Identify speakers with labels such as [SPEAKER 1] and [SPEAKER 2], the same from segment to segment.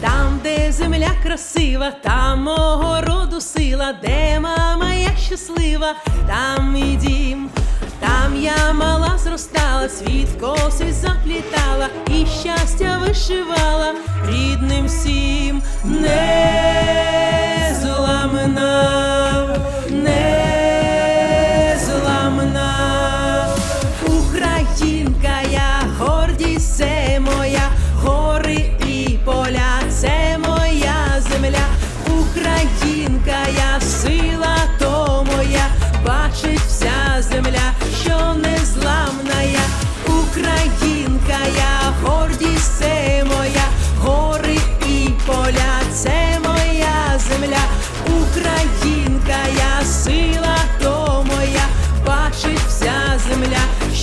[SPEAKER 1] Там, де земля красива, там мого роду сила, де мама я щаслива, там мій дім, там я мала зростала, світ коси заплітала і щастя вишивала. Рідним всім не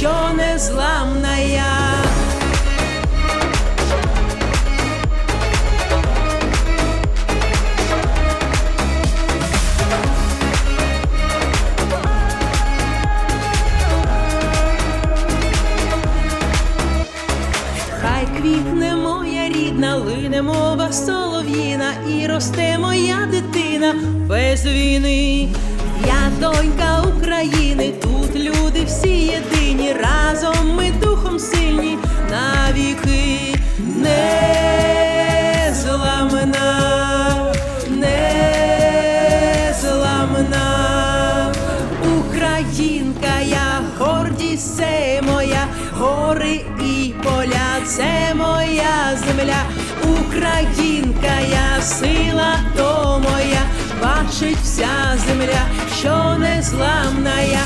[SPEAKER 1] що незламна я. Хай квітне моя рідна, лине мова солов'їна, і росте моя дитина без війни. Я донька України, тут люди всі разом ми духом сильні навіки не зламна, не зламна. Українка, гордість це моя, гори і поля, це моя земля, Українка, я сила то моя, бачить вся земля, що незламна я,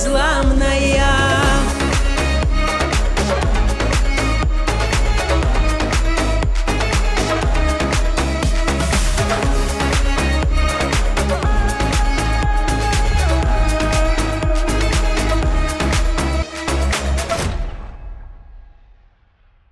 [SPEAKER 1] сила